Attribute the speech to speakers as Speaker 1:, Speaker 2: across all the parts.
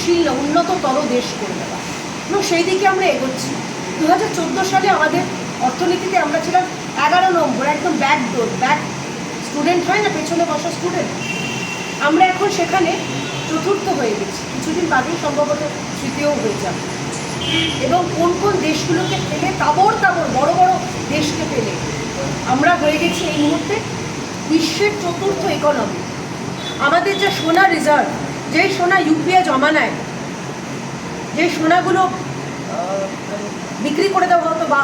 Speaker 1: উন্নতশীল উন্নততর দেশ করে দেওয়া। এবং সেই দিকে আমরা এগোচ্ছি। দু হাজার চোদ্দ সালে আমাদের অর্থনীতিতে আমরা ছিলাম এগারো নম্বর, একদম ব্যাক ডোর ব্যাক স্টুডেন্ট হয় না, পেছনে বসা স্টুডেন্ট আমরা এখন সেখানে চতুর্থ হয়ে গেছি। কিছুদিন বাদেই সম্ভবত তৃতীয় হয়ে যাবে। এবং কোন কোন দেশগুলোকে ফেলে তাবড় তাবড়, বড় বড় দেশকে ফেলে, আমরা হয়ে গেছি এই মুহূর্তে বিশ্বের চতুর্থ ইকোনমি আমাদের যে সোনা রিজার্ভ যে সোনা ইউপিএ জমা নেয়, যে সোনাগুলো বিক্রি করে দেওয়া হতো বা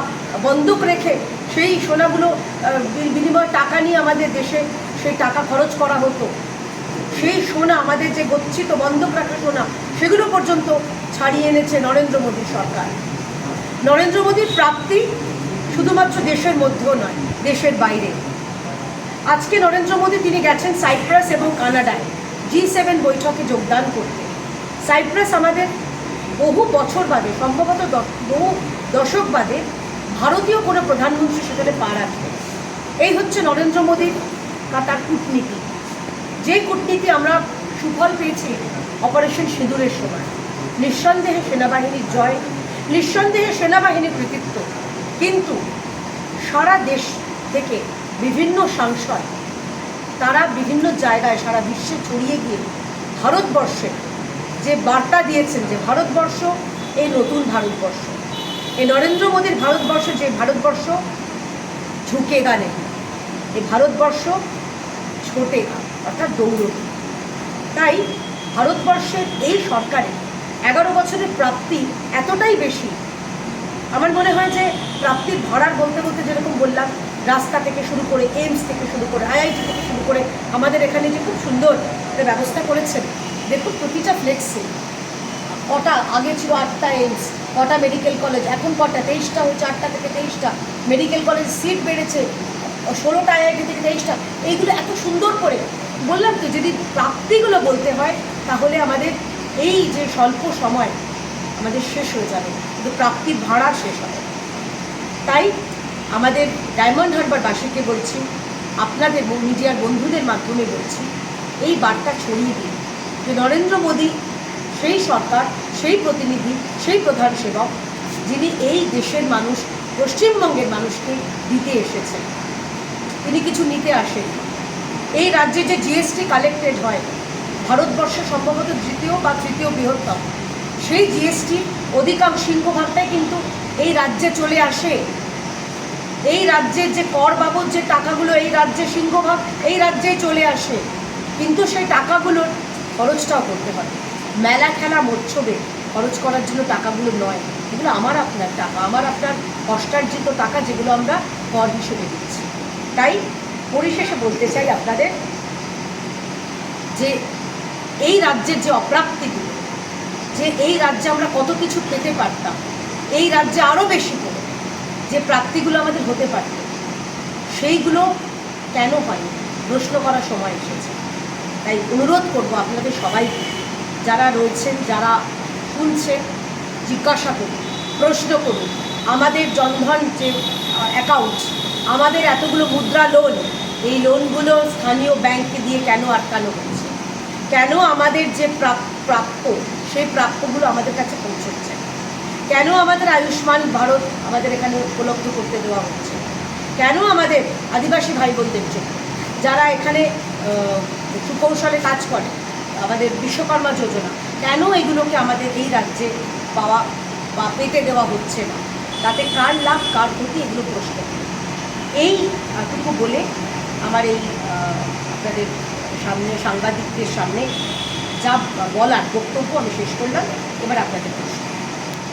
Speaker 1: বন্দুক রেখে, সেই সোনাগুলো বিনিময় টাকা নিয়ে আমাদের দেশে সেই টাকা খরচ করা হতো। সেই সোনা, আমাদের যে গচ্ছিত বন্ধক রাখা সোনা, সেগুলো পর্যন্ত ছাড়িয়ে এনেছে নরেন্দ্র মোদী সরকার। নরেন্দ্র মোদীর প্রাপ্তি শুধুমাত্র দেশের মধ্যেও নয়, দেশের বাইরে। আজকে নরেন্দ্র মোদী, তিনি গেছেন সাইপ্রাস এবং কানাডায়। জি সেভেন বৈঠকে যোগদান করতে। সাইপ্রাস আমাদের বহু বছর বাদে, সম্ভবত বহু দশক বাদে ভারতীয় কোনো প্রধানমন্ত্রী সেখানে পা রাখবে। এই হচ্ছে নরেন্দ্র মোদীর তার কূটনীতি। যে কূটনীতি আমরা সুফল পেয়েছি, অপারেশন সিঁদুরের সময়। নিঃসন্দেহে সেনাবাহিনীর জয়, নিঃসন্দেহে সেনাবাহিনীর কৃতিত্ব। কিন্তু সারা দেশ থেকে বিভিন্ন সাংসদ তারা বিভিন্ন জায়গায় সারা বিশ্বে ছড়িয়ে গিয়ে ভারতবর্ষে যে বার্তা দিয়েছেন যে ভারতবর্ষ এই নতুন ভারতবর্ষ। এই নরেন্দ্র মোদীর ভারতবর্ষ যে ভারতবর্ষ ঝুঁকে গানে এই ভারতবর্ষ ছোটে গা, অর্থাৎ দৌড়তে। তাই ভারতবর্ষের এই সরকারে এগারো বছরের প্রাপ্তি এতটাই বেশি। আমার মনে হয় যে প্রাপ্তির ধরার বলতে বলতে যেরকম বললাম রাস্তা থেকে শুরু করে এইমস থেকে শুরু করে আইআইটি থেকে শুরু করে আমাদের এখানে যে খুব সুন্দর ব্যবস্থা করেছেন, দেখুন প্রতিটা ফ্লেক্সে। কটা আগে ছিল আটটা এইমস, কটা মেডিকেল কলেজ, এখন কটা? তেইশটা হচ্ছে আটটা থেকে তেইশটা। মেডিকেল কলেজ সিট বেড়েছে, ষোলোটা আইআইটি থেকে তেইশটা। এইগুলো এত সুন্দর করে। বললাম তো, যদি প্রাপ্তিগুলো বলতে হয়, তাহলে আমাদের এই যে স্বল্প সময় আমাদের শেষ হয়ে যাবে। কিন্তু প্রাপ্তির ভাড়া শেষ হবে। তাই আমাদের ডায়মন্ড হারবার হারবারবাসীকে বলছি, আপনাদের মিডিয়ার বন্ধুদের মাধ্যমে বলছি, এই বার্তা ছড়িয়ে দিন। যে নরেন্দ্র মোদী, সেই সরকার, সেই প্রতিনিধি, সেই প্রধান সেবক, যিনি এই দেশের মানুষ, পশ্চিমবঙ্গের মানুষকে দিতে এসেছেন। তিনি কিছু নিতে আসেন। এই রাজ্যে যে জিএসটি কালেক্টেড হয়, ভারতবর্ষে সম্ভবত দ্বিতীয় বা তৃতীয় বৃহত্তম, সেই জিএসটি অধিকাংশ সিংহভাগটাই কিন্তু এই রাজ্যে চলে আসে। এই রাজ্যের যে কর বাবদ যে টাকাগুলো, এই রাজ্যে সিংহভাগ এই রাজ্যেই চলে আসে। কিন্তু সেই টাকাগুলোর খরচটাও করতে হয়। মেলা খেলা মৎসবে খরচ করার জন্য টাকাগুলো নয়। এগুলো আমার আপনার টাকা, আমার আপনার কষ্টার্জিত টাকা যেগুলো আমরা কর হিসেবে দিচ্ছি। তাই পরিশেষে বলতে চাই আপনাদের যে এই রাজ্যের যে অপ্রাপ্তিগুলো, যে এই রাজ্যে আমরা কত কিছু পেতে পারতাম, এই রাজ্যে আরও বেশি যে প্রাপ্তিগুলো আমাদের হতে পারত সেইগুলো কেন হয়নি? প্রশ্ন করার সময় এসেছে। তাই অনুরোধ করব আপনাদের সবাইকে, যারা রয়েছেন, যারা শুনছেন, জিজ্ঞাসা করুন, প্রশ্ন করুন। আমাদের জনধন যে অ্যাকাউন্ট আমাদের এতগুলো মুদ্রা লোন এই লোনগুলো স্থানীয় ব্যাংকে দিয়ে কেন আটকানো হচ্ছে? কেন আমাদের যে প্রাপ- প্রাপ্য, সেই প্রাপ্যগুলো আমাদের কাছে পৌঁছচ্ছে? কেন আমাদের আয়ুষ্মান ভারত আমাদের এখানে উপলব্ধ করতে দেওয়া হচ্ছে? কেন আমাদের আদিবাসী ভাই বোনদের জন্য? যারা এখানে সুকৌশলে কাজ করে, আমাদের বিশ্বকর্মা যোজনা, কেন এগুলোকে আমাদের এই রাজ্যে পাওয়া বা পেতে দেওয়া হচ্ছে না? তাতে কার লাভ, কার ক্ষতি, এগুলো প্রশ্ন। এই টুকু বলে আমার এই আপনাদের সামনে, সাংবাদিকদের সামনে যা বলার বক্তব্য আমি শেষ করলাম। এবার আপনাদের প্রশ্ন।